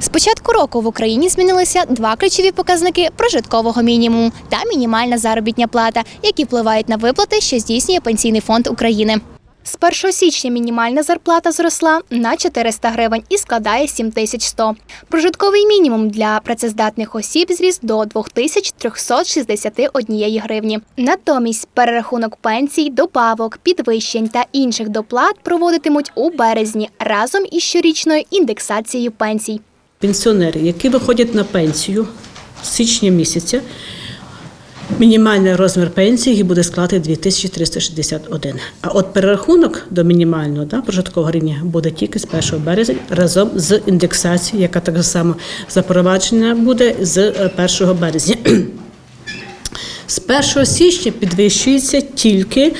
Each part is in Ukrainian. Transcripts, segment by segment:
З початку року в Україні змінилися два ключові показники прожиткового мінімуму та мінімальна заробітня плата, які впливають на виплати, що здійснює Пенсійний фонд України. З 1 січня мінімальна зарплата зросла на 400 гривень і складає 7100. Прожитковий мінімум для працездатних осіб зріс до 2361 гривні. Натомість перерахунок пенсій, добавок, підвищень та інших доплат проводитимуть у березні разом із щорічною індексацією пенсій. Пенсіонери, які виходять на пенсію з січня місяця, мінімальний розмір пенсії буде складати 2361. А от перерахунок до мінімального да, прожиткового рівня буде тільки з 1 березня разом з індексацією, яка так само запроваджена буде з е, 1 березня. З 1 січня підвищується тільки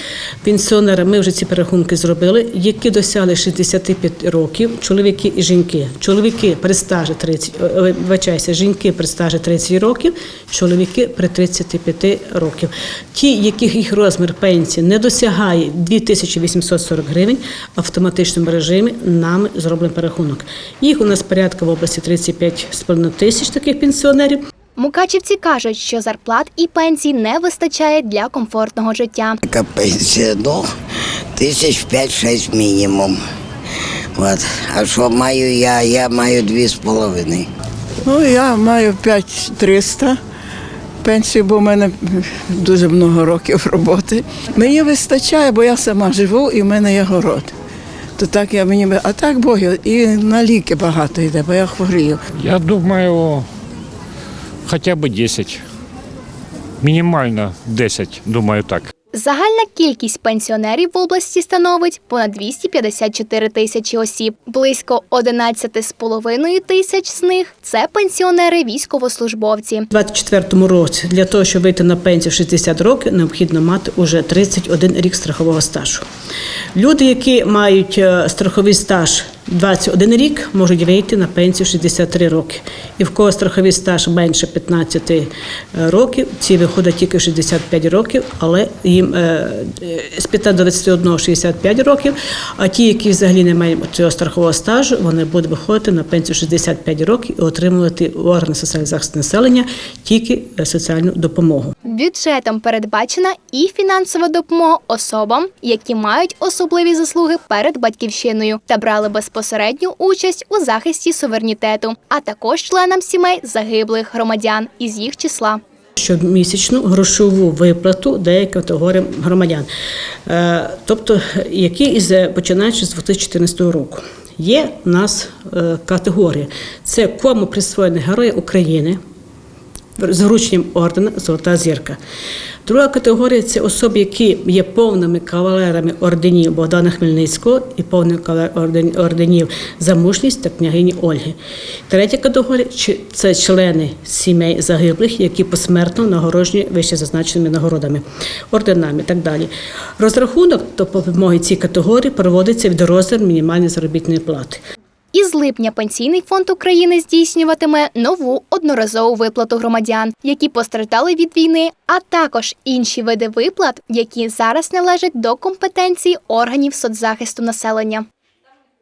пенсіонери. Ми вже ці перерахунки зробили, які досягли 65 років, чоловіки і жінки. Чоловіки при стажі 30, е, е, жінки при стажі 30 років, чоловіки при 35 років. Ті, яких їх розмір пенсії не досягає 2840 гривень, в автоматичному режимі нами зроблено перерахунок. Їх у нас порядка в області 35,5 тисяч таких пенсіонерів. Мукачівці кажуть, що зарплат і пенсій не вистачає для комфортного життя. Така пенсія, ну, тисяч п'ять-шесть мінімум. От. А що маю я? Я маю дві з половиною. Ну, я маю 5300 пенсію, бо в мене дуже багато років роботи. Мені вистачає, бо я сама живу і в мене є город. То так я мені а так Бог, і на ліки багато йде, бо я хворію. Я думаю, хотя бы 10. Минимально 10, думаю так. Загальна кількість пенсіонерів в області становить понад 254 тисячі осіб. Близько 11,5 тисяч з них це пенсіонери військовослужбовці. У 24-му році для того, щоб вийти на пенсію в 60 років, необхідно мати уже 31 рік страхового стажу. Люди, які мають е, страховий стаж 21 рік, можуть вийти на пенсію в 63 роки. І в кого страховий стаж менше 15 років, ці виходять тільки в 65 років, але їм е, е, з 15 до 21 65 років. А ті, які взагалі не мають цього страхового стажу, вони будуть виходити на пенсію в 65 років і отримувати органи соціального захисту населення тільки е, соціальну допомогу. Бюджетом передбачена і фінансова допомога особам, які мають особливі заслуги перед батьківщиною та брали безпосередню участь у захисті суверенітету, а також членам сімей загиблих громадян із їх числа. щомісячну грошову виплату деяким категоріям громадян, Е, тобто які із починаючи з 2014 року. Є в нас е, категорії: це кому присвоєні Герої України з врученням ордена Золота зірка. Друга категорія це особи, які є повними кавалерами орденів Богдана Хмельницького і повними орденів за мужність та княгині Ольги. Третя категорія це члени сімей загиблих, які посмертно нагороджені вище зазначеними нагородами, орденами і так далі. Розрахунок до допомоги цій категорії проводиться від розміру мінімальної заробітної плати. Із липня Пенсійний фонд України здійснюватиме нову одноразову виплату громадян, які постраждали від війни, а також інші види виплат, які зараз належать до компетенції органів соцзахисту населення.